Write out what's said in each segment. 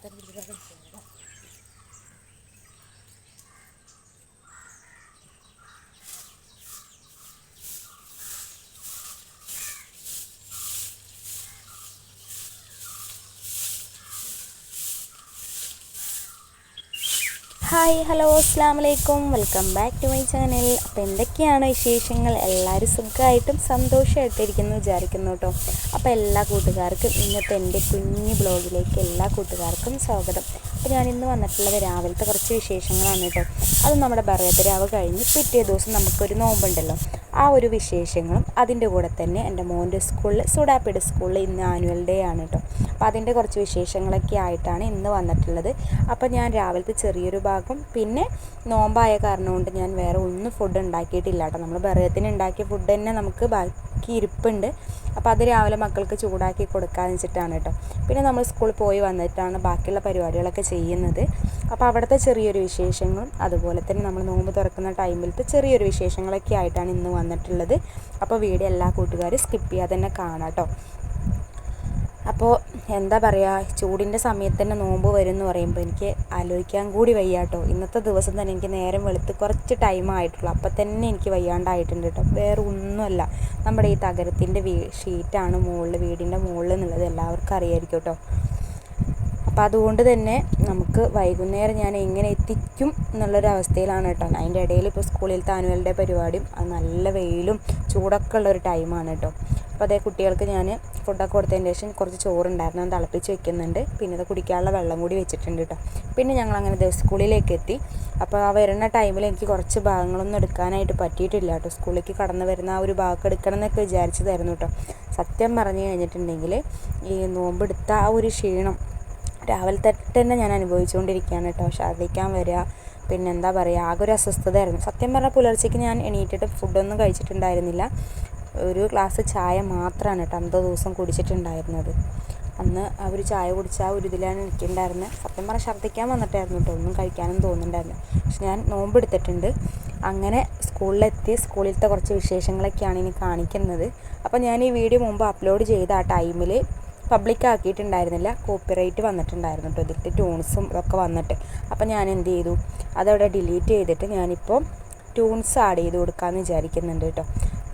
cantar. Hi hello അസ്സാം വലൈക്കും welcome back to my channel. അപ്പോൾ എന്തൊക്കെയാണ് വിശേഷങ്ങൾ? എല്ലാവരും സുഖമായിട്ടും സന്തോഷമായിട്ടിരിക്കുന്നു വിചാരിക്കുന്നു കേട്ടോ. അപ്പോൾ എല്ലാ കൂട്ടുകാർക്കും ഇന്നത്തെ എന്റെ കുഞ്ഞു ബ്ലോഗിലേക്ക് എല്ലാ കൂട്ടുകാർക്കും സ്വാഗതം. അപ്പോൾ ഞാൻ ഇന്ന് വന്നിട്ടുള്ളത് രാവിലത്തെ കുറച്ച് വിശേഷങ്ങളാണ് കേട്ടോ അത് നമ്മുടെ ഭരതരാവ് കഴിഞ്ഞ് പിറ്റേ ദിവസം നമുക്കൊരു നോമ്പുണ്ടല്ലോ. ആ ഒരു വിശേഷങ്ങളും അതിന്റെ കൂടെ തന്നെ എന്റെ മോന്റെ സ്കൂളിൽ സുഡാപ്പിഡ് സ്കൂളിൽ ഇന്ന് ആനുവൽ ഡേ ആണ് കേട്ടോ അപ്പോൾ അതിന്റെ കുറച്ച് വിശേഷങ്ങളൊക്കെ ആയിട്ടാണ് ഇന്ന് വന്നിട്ടുള്ളത്. അപ്പോൾ ഞാൻ രാവിലത്തെ ചെറിയൊരു ഭാഗം പിന്നെ നോമ്പായ കാരണം കൊണ്ട് ഞാൻ വേറെ ഒന്നും ഫുഡ് ഉണ്ടാക്കിയിട്ടില്ല കേട്ടോ നമ്മൾ ബറയത്തിന് ഉണ്ടാക്കിയ ഫുഡ് തന്നെ നമുക്ക് ബാക്കി ഇരിപ്പുണ്ട്. അപ്പോൾ അത് രാവിലെ മക്കൾക്ക് ചൂടാക്കി കൊടുക്കാമെന്ന് വെച്ചിട്ടാണ് കേട്ടോ പിന്നെ നമ്മൾ സ്കൂളിൽ പോയി വന്നിട്ടാണ് ബാക്കിയുള്ള പരിപാടികളൊക്കെ ചെയ്യുന്നത്. അപ്പോൾ അവിടുത്തെ ചെറിയൊരു വിശേഷങ്ങളും അതുപോലെ തന്നെ നമ്മൾ നോമ്പ് തുറക്കുന്ന ടൈമിലത്തെ ചെറിയൊരു വിശേഷങ്ങളൊക്കെ ആയിട്ടാണ് ഇന്ന് വന്നിട്ടുള്ളത്. അപ്പോൾ വീഡിയോ എല്ലാ കൂട്ടുകാരും സ്കിപ്പ് ചെയ്യാതെ തന്നെ കാണാം കേട്ടോ അപ്പോൾ എന്താ പറയുക ചൂടിന്റെ സമയത്ത് തന്നെ നോമ്പ് വരും എന്ന് പറയുമ്പോൾ എനിക്ക് ആലോചിക്കാൻ കൂടി വയ്യ കേട്ടോ ഇന്നത്തെ ദിവസം തന്നെ എനിക്ക് നേരം വെളുത്ത് കുറച്ച് ടൈം ആയിട്ടുള്ളൂ. അപ്പം തന്നെ എനിക്ക് വയ്യാണ്ടായിട്ടുണ്ട് കേട്ടോ വേറെ ഒന്നുമല്ല നമ്മുടെ ഈ തകരത്തിന്റെ വീ ഷീറ്റാണ് മുകളിൽ വീടിന്റെ മുകളിൽ എന്നുള്ളത് എല്ലാവർക്കും അറിയായിരിക്കും കേട്ടോ അപ്പോൾ അതുകൊണ്ട് തന്നെ നമുക്ക് വൈകുന്നേരം ഞാൻ എങ്ങനെ എത്തിക്കും എന്നുള്ളൊരു അവസ്ഥയിലാണ് കേട്ടോ അതിന്റെ ഇടയിൽ ഇപ്പോൾ സ്കൂളിലത്തെ ആനുവൽ ഡേ പരിപാടിയും നല്ല വെയിലും ചൂടൊക്കെ ഉള്ളൊരു ടൈമാണ് കേട്ടോ അപ്പോൾ അതേ കുട്ടികൾക്ക് ഞാൻ ഫുഡൊക്കെ കൊടുത്തതിന് ശേഷം കുറച്ച് ചോറുണ്ടായിരുന്നു. അത് തിളപ്പിച്ച് വെക്കുന്നുണ്ട്. പിന്നെ അത് കുടിക്കാനുള്ള വെള്ളം കൂടി വെച്ചിട്ടുണ്ട് കേട്ടോ. പിന്നെ ഞങ്ങൾ അങ്ങനെ സ്കൂളിലേക്ക് എത്തി അപ്പോൾ ആ വരുന്ന ടൈമിൽ എനിക്ക് കുറച്ച് ഭാഗങ്ങളൊന്നും എടുക്കാനായിട്ട് പറ്റിയിട്ടില്ല കേട്ടോ. സ്കൂളിലേക്ക് കടന്നു വരുന്ന ആ ഒരു ഭാഗം എടുക്കണം എന്നൊക്കെ വിചാരിച്ചതായിരുന്നു കേട്ടോ. സത്യം പറഞ്ഞു കഴിഞ്ഞിട്ടുണ്ടെങ്കിൽ ഈ നോമ്പെടുത്ത ആ ഒരു ക്ഷീണം രാവിലെ തൊട്ട് തന്നെ ഞാൻ അനുഭവിച്ചുകൊണ്ടിരിക്കുകയാണ് കേട്ടോ. ഛർദ്ദിക്കാൻ വരിക പിന്നെ എന്താ പറയുക ആകെ ഒരു അസ്വസ്ഥതയായിരുന്നു. സത്യം പറഞ്ഞാൽ പുലർച്ചയ്ക്ക് ഞാൻ എണീറ്റിട്ട് ഫുഡൊന്നും കഴിച്ചിട്ടുണ്ടായിരുന്നില്ല. ഒരു ഗ്ലാസ് ചായ മാത്രമാണ് കേട്ടോ അന്നത്തെ ദിവസം കുടിച്ചിട്ടുണ്ടായിരുന്നത്. അന്ന് ഒരു ചായ കുടിച്ച ആ ഒരു ഇതിലാണ് എനിക്കുണ്ടായിരുന്നത് സത്യം പറഞ്ഞാൽ ഛർദ്ദിക്കാൻ വന്നിട്ടായിരുന്നു കേട്ടോ ഒന്നും കഴിക്കാനും തോന്നുന്നുണ്ടായിരുന്നു. പക്ഷെ ഞാൻ നോമ്പെടുത്തിട്ടുണ്ട് അങ്ങനെ സ്കൂളിലെത്തി സ്കൂളിലത്തെ കുറച്ച് വിശേഷങ്ങളൊക്കെയാണ് ഇനി കാണിക്കുന്നത്. അപ്പോൾ ഞാൻ ഈ വീഡിയോ മുമ്പ് അപ്ലോഡ് ചെയ്ത ആ ടൈമിൽ പബ്ലിക് ആക്കിയിട്ടുണ്ടായിരുന്നില്ല. കോപ്പിറൈറ്റ് വന്നിട്ടുണ്ടായിരുന്നു കേട്ടോ ഇതിന്റെ ട്യൂൺസും ഇതൊക്കെ വന്നിട്ട്. അപ്പോൾ ഞാൻ എന്ത് ചെയ്തു? അതവിടെ ഡിലീറ്റ് ചെയ്തിട്ട് ഞാനിപ്പോൾ ട്യൂൺസ് ആഡ് ചെയ്ത് കൊടുക്കാമെന്ന് വിചാരിക്കുന്നുണ്ട് കേട്ടോ.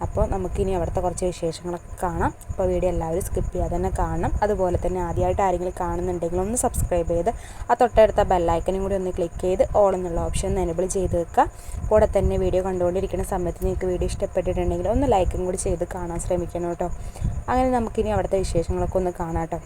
അപ്പോൾ നമുക്കിനി അവിടുത്തെ കുറച്ച് വിശേഷങ്ങളൊക്കെ കാണാം. അപ്പോൾ വീഡിയോ എല്ലാവരും സ്കിപ്പ് ചെയ്യാതെ തന്നെ കാണണം. അതുപോലെ തന്നെ ആദ്യമായിട്ട് ആരെങ്കിലും കാണുന്നുണ്ടെങ്കിൽ ഒന്ന് സബ്സ്ക്രൈബ് ചെയ്ത് ആ തൊട്ടടുത്ത ബെല്ലൈക്കനും കൂടി ഒന്ന് ക്ലിക്ക് ചെയ്ത് ഓൾ എന്നുള്ള ഓപ്ഷൻ ഒന്ന് എനബിൾ ചെയ്ത് വെക്കുക. കൂടെ തന്നെ വീഡിയോ കണ്ടുകൊണ്ടിരിക്കുന്ന സമയത്ത് നിങ്ങൾക്ക് വീഡിയോ ഇഷ്ടപ്പെട്ടിട്ടുണ്ടെങ്കിൽ ഒന്ന് ലൈക്കും കൂടി ചെയ്ത് കാണാൻ ശ്രമിക്കണം കേട്ടോ. അങ്ങനെ നമുക്കിനി അവിടുത്തെ വിശേഷങ്ങളൊക്കെ ഒന്ന് കാണാം കേട്ടോ.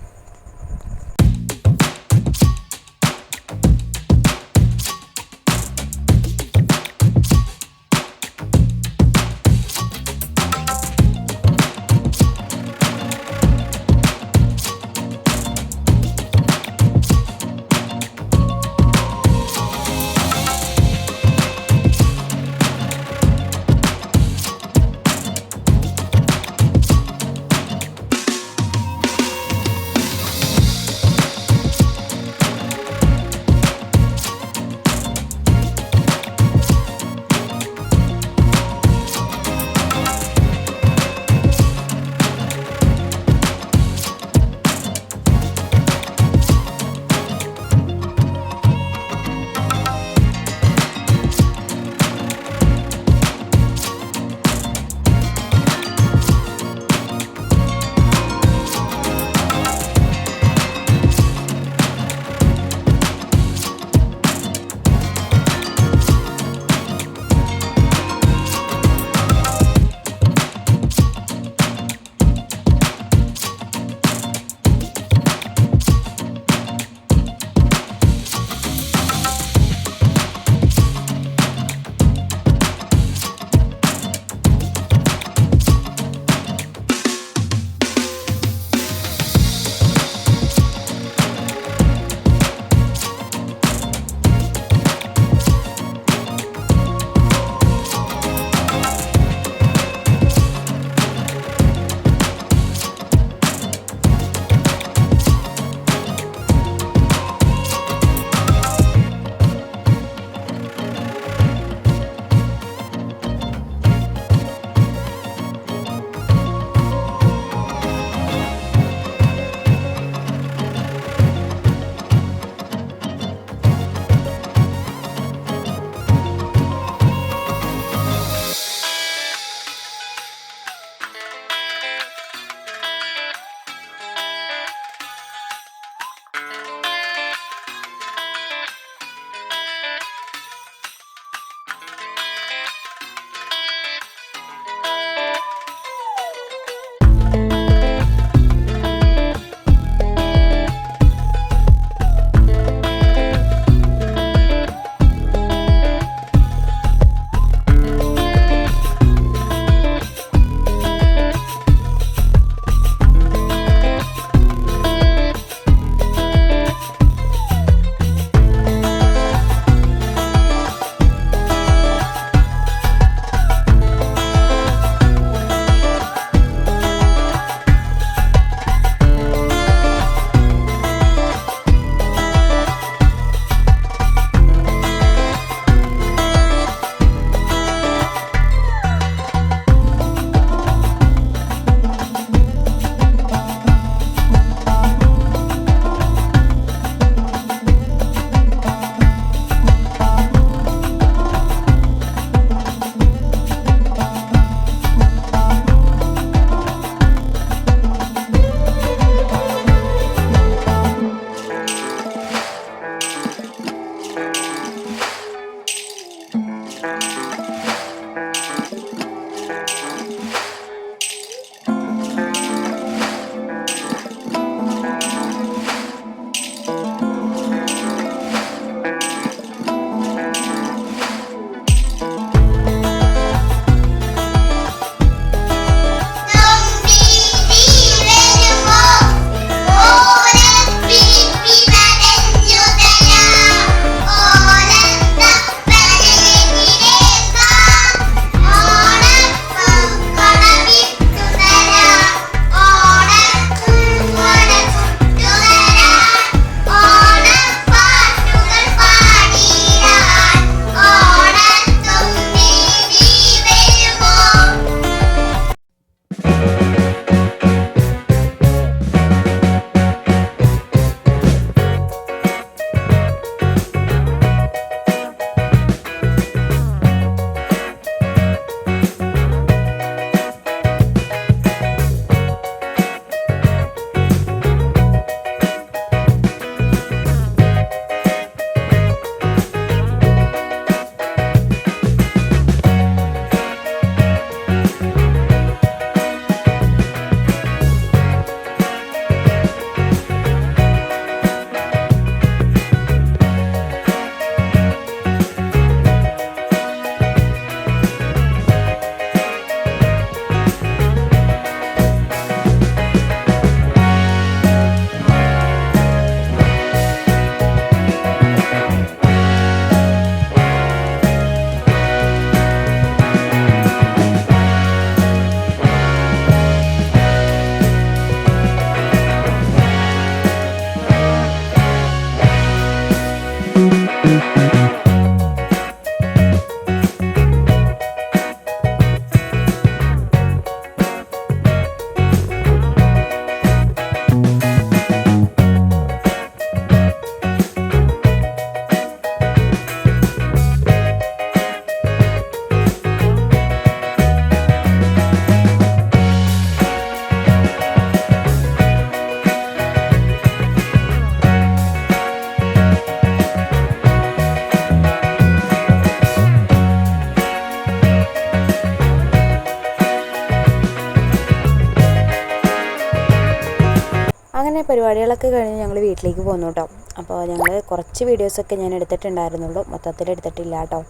പരിപാടികളൊക്കെ കഴിഞ്ഞ് ഞങ്ങൾ വീട്ടിലേക്ക് പോന്നു കേട്ടോ അപ്പോൾ ഞങ്ങൾ കുറച്ച് വീഡിയോസൊക്കെ ഞാൻ എടുത്തിട്ടുണ്ടായിരുന്നുള്ളൂ. മൊത്തത്തിൽ എടുത്തിട്ടില്ല കേട്ടോ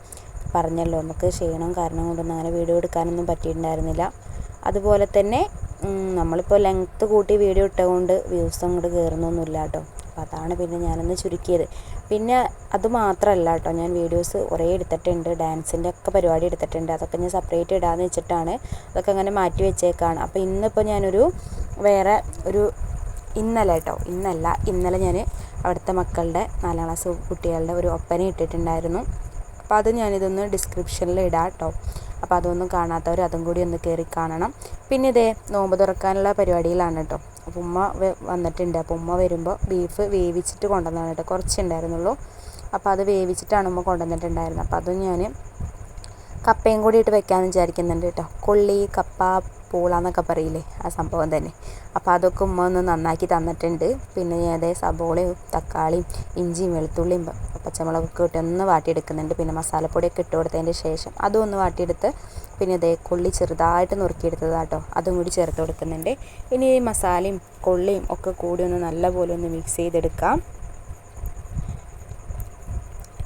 പറഞ്ഞല്ലോ നമുക്ക് ക്ഷീണം കാരണം കൊണ്ടൊന്നും അങ്ങനെ വീഡിയോ എടുക്കാനൊന്നും പറ്റിയിട്ടുണ്ടായിരുന്നില്ല. അതുപോലെ തന്നെ നമ്മളിപ്പോൾ ലെങ്ത്ത് കൂട്ടി വീഡിയോ ഇട്ടുകൊണ്ട് വ്യൂസ് അങ്ങോട്ട് കയറുന്നൊന്നുമില്ല കേട്ടോ അപ്പോൾ അതാണ് പിന്നെ ഞാനൊന്ന് ചുരുക്കിയത്. പിന്നെ അത് മാത്രമല്ല കേട്ടോ ഞാൻ വീഡിയോസ് കുറേ എടുത്തിട്ടുണ്ട്. ഡാൻസിന്റെ ഒക്കെ പരിപാടി എടുത്തിട്ടുണ്ട്. അതൊക്കെ ഞാൻ സെപ്പറേറ്റ് ഇടാമെന്ന് വെച്ചിട്ടാണ്. അതൊക്കെ അങ്ങനെ മാറ്റി വെച്ചേക്കാണ്. അപ്പോൾ ഇന്നിപ്പോൾ ഞാനൊരു വേറെ ഒരു ഇന്നലെ കേട്ടോ ഇന്നല്ല ഇന്നലെ ഞാൻ അവിടുത്തെ മക്കളുടെ നാലാം ക്ലാസ് കുട്ടികളുടെ ഒരു ഒപ്പന ഇട്ടിട്ടുണ്ടായിരുന്നു. അപ്പോൾ അത് ഞാനിതൊന്ന് ഡിസ്ക്രിപ്ഷനിൽ ഇടാം കേട്ടോ അപ്പോൾ അതൊന്നും കാണാത്തവർ അതും കൂടി ഒന്ന് കയറി കാണണം. പിന്നെ ഇതേ നോമ്പ് തുറക്കാനുള്ള പരിപാടിയിലാണ് കേട്ടോ അപ്പോൾ ഉമ്മ വന്നിട്ടുണ്ട്. അപ്പോൾ ഉമ്മ വരുമ്പോൾ ബീഫ് വേവിച്ചിട്ട് കൊണ്ടുവന്നതാണ് കേട്ടോ കുറച്ചുണ്ടായിരുന്നുള്ളൂ അപ്പോൾ അത് വേവിച്ചിട്ടാണ് ഉമ്മ കൊണ്ടുവന്നിട്ടുണ്ടായിരുന്നത്. അപ്പോൾ അതും ഞാൻ കപ്പയും കൂടി ഇട്ട് വെക്കാമെന്ന് വിചാരിക്കുന്നുണ്ട് കേട്ടോ കൊള്ളി കപ്പ പൂളാന്നൊക്കെ പറയില്ലേ ആ സംഭവം തന്നെ. അപ്പോൾ അതൊക്കെ ഉമ്മ ഒന്ന് നന്നാക്കി തന്നിട്ടുണ്ട്. പിന്നെ അതേ സബോളയും തക്കാളിയും ഇഞ്ചിയും വെളുത്തുള്ളിയും പച്ചമുളകൊക്കെ ഇട്ട് ഒന്ന് വാട്ടിയെടുക്കുന്നുണ്ട്. പിന്നെ മസാലപ്പൊടിയൊക്കെ ഇട്ട് കൊടുത്തതിന്റെ ശേഷം അതും ഒന്ന് വാട്ടിയെടുത്ത് പിന്നെ ഇതേ കൊള്ളി ചെറുതായിട്ട് നുറുക്കിയെടുത്തതാട്ടോ. അതും കൂടി ചേർത്ത് കൊടുക്കുന്നുണ്ട്. ഇനി മസാലയും കൊള്ളിയും ഒക്കെ കൂടി ഒന്ന് നല്ലപോലെ ഒന്ന് മിക്സ് ചെയ്തെടുക്കാം.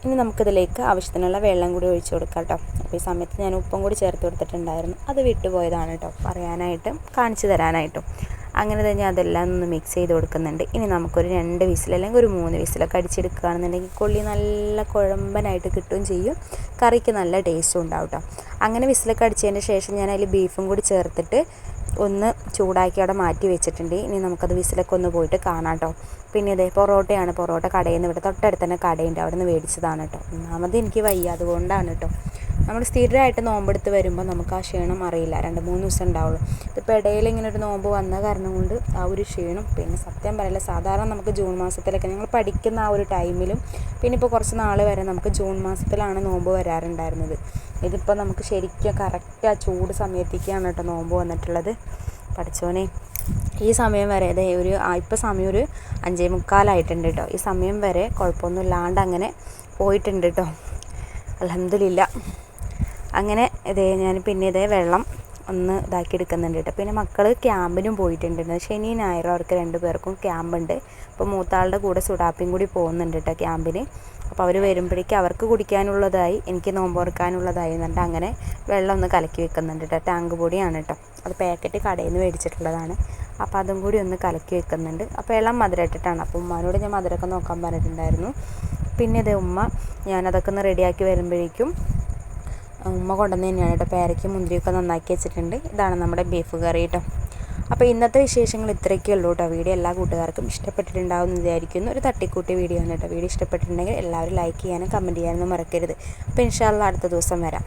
ഇനി നമുക്കിതിലേക്ക് ആവശ്യത്തിനുള്ള വെള്ളം കൂടി ഒഴിച്ചു കൊടുക്കാം കേട്ടോ. അപ്പോൾ ഈ സമയത്ത് ഞാൻ ഉപ്പും കൂടി ചേർത്ത് കൊടുത്തിട്ടുണ്ടായിരുന്നു. അത് വിട്ടുപോയതാണ് കേട്ടോ. പറയാനായിട്ടും കാണിച്ചു തരാനായിട്ടും. അങ്ങനെ തന്നെ അതെല്ലാം ഒന്ന് മിക്സ് ചെയ്ത് കൊടുക്കുന്നുണ്ട്. ഇനി നമുക്കൊരു രണ്ട് വിസിൽ അല്ലെങ്കിൽ ഒരു മൂന്ന് വിസിലൊക്കെ അടിച്ചെടുക്കുകയാണെന്നുണ്ടെങ്കിൽ കൊള്ളി നല്ല കുഴമ്പനായിട്ട് കിട്ടുകയും ചെയ്യും. കറിക്ക് നല്ല ടേസ്റ്റും ഉണ്ടാവും കേട്ടോ. അങ്ങനെ വിസിലൊക്കെ അടിച്ചതിന് ശേഷം ഞാൻ അതിൽ ബീഫും കൂടി ചേർത്തിട്ട് ഒന്ന് ചൂടാക്കി അവിടെ മാറ്റി വെച്ചിട്ടുണ്ട്. ഇനി നമുക്കത് വിസിലൊക്കെ ഒന്ന് പോയിട്ട് കാണാം കേട്ടോ പിന്നെ ഇതേ പൊറോട്ടയാണ്. പൊറോട്ട കടയിൽ നിന്ന് ഇവിടെ തൊട്ടടുത്ത് തന്നെ കടയുണ്ട്. അവിടെ നിന്ന് മേടിച്ചതാണ് കേട്ടോ ഒന്നാമത് എനിക്ക് വയ്യ. അതുകൊണ്ടാണ് കേട്ടോ നമ്മൾ സ്ഥിരമായിട്ട് നോമ്പെടുത്ത് വരുമ്പോൾ നമുക്ക് ആ ക്ഷീണം അറിയില്ല. രണ്ട് മൂന്ന് ദിവസം ഉണ്ടാവുള്ളൂ. ഇതിപ്പോൾ ഇടയിൽ ഇങ്ങനെ ഒരു നോമ്പ് വന്ന കാരണം കൊണ്ട് ആ ഒരു ക്ഷീണം. പിന്നെ സത്യം പറയില്ല സാധാരണ നമുക്ക് ജൂൺ മാസത്തിലൊക്കെ ഞങ്ങൾ പഠിക്കുന്ന ആ ഒരു ടൈമിലും പിന്നെ ഇപ്പോൾ കുറച്ച് നാൾ വരെ നമുക്ക് ജൂൺ മാസത്തിലാണ് നോമ്പ് വരാറുണ്ടായിരുന്നത്. ഇതിപ്പോൾ നമുക്ക് ശരിക്കും കറക്റ്റ് ആ ചൂട് സമയത്തേക്കാണ് കേട്ടോ നോമ്പ് വന്നിട്ടുള്ളത്. പഠിച്ചോനെ ഈ സമയം വരെ അതെ ഒരു ഇപ്പോൾ സമയം ഒരു അഞ്ചേ മുക്കാലായിട്ടുണ്ട് കേട്ടോ. ഈ സമയം വരെ കുഴപ്പമൊന്നുമില്ലാണ്ട് അങ്ങനെ പോയിട്ടുണ്ട് കേട്ടോ. അലഹമില്ല അങ്ങനെ ഇതേ ഞാൻ പിന്നെ ഇതേ വെള്ളം ഒന്ന് ഇതാക്കി എടുക്കുന്നുണ്ട് കേട്ടോ. പിന്നെ മക്കൾ ക്യാമ്പിനും പോയിട്ടുണ്ട് ശനി ഞായറും അവർക്ക് രണ്ട് പേർക്കും ക്യാമ്പുണ്ട്. അപ്പോൾ മൂത്താളുടെ കൂടെ സുഡാപ്പിയും കൂടി പോകുന്നുണ്ട് കേട്ടോ ക്യാമ്പിന് അപ്പോൾ അവർ വരുമ്പോഴേക്കും അവർക്ക് കുടിക്കാനുള്ളതായി എനിക്ക് നോമ്പ് തുറക്കാനുള്ളതായി എന്നിട്ട് അങ്ങനെ വെള്ളം ഒന്ന് കലക്കി വെക്കുന്നുണ്ട് കേട്ടോ. ടാങ്ക് പൊടിയാണ് കേട്ടോ. അത് പാക്കറ്റ് കടയിൽ നിന്ന് മേടിച്ചിട്ടുള്ളതാണ്. അപ്പോൾ അതും കൂടി ഒന്ന് കലക്കി വെക്കുന്നുണ്ട്. അപ്പോൾ എല്ലാം മധുരം ഇട്ടിട്ടാണ്. അപ്പോൾ ഉമ്മാനോട് ഞാൻ മധുരമൊക്കെ നോക്കാൻ പറഞ്ഞിട്ടുണ്ടായിരുന്നു. പിന്നെ ഇത് ഉമ്മ ഞാനതൊക്കെ ഒന്ന് റെഡിയാക്കി വരുമ്പോഴേക്കും ഉമ്മ കൊണ്ടുവന്ന് തന്നെയാണ് കേട്ടോ. പേരയ്ക്കും മുന്തിരിയൊക്കെ നന്നാക്കി വെച്ചിട്ടുണ്ട്. ഇതാണ് നമ്മുടെ ബീഫ് കറി കേട്ടോ. അപ്പോൾ ഇന്നത്തെ വിശേഷങ്ങൾ ഇത്രയൊക്കെ ഉള്ളൂ കേട്ടോ. വീഡിയോ എല്ലാ കൂട്ടുകാർക്കും ഇഷ്ടപ്പെട്ടിട്ടുണ്ടാവും വിചാരിക്കുന്നു. ഒരു തട്ടിക്കൂട്ടി വീഡിയോ ആണ് കേട്ടോ. വീഡിയോ ഇഷ്ടപ്പെട്ടിട്ടുണ്ടെങ്കിൽ എല്ലാവരും ലൈക്ക് ചെയ്യാനും കമന്റ് ചെയ്യാനൊന്നും മറക്കരുത്. അപ്പോൾ ഇൻഷാല്ല അടുത്ത ദിവസം വരാം.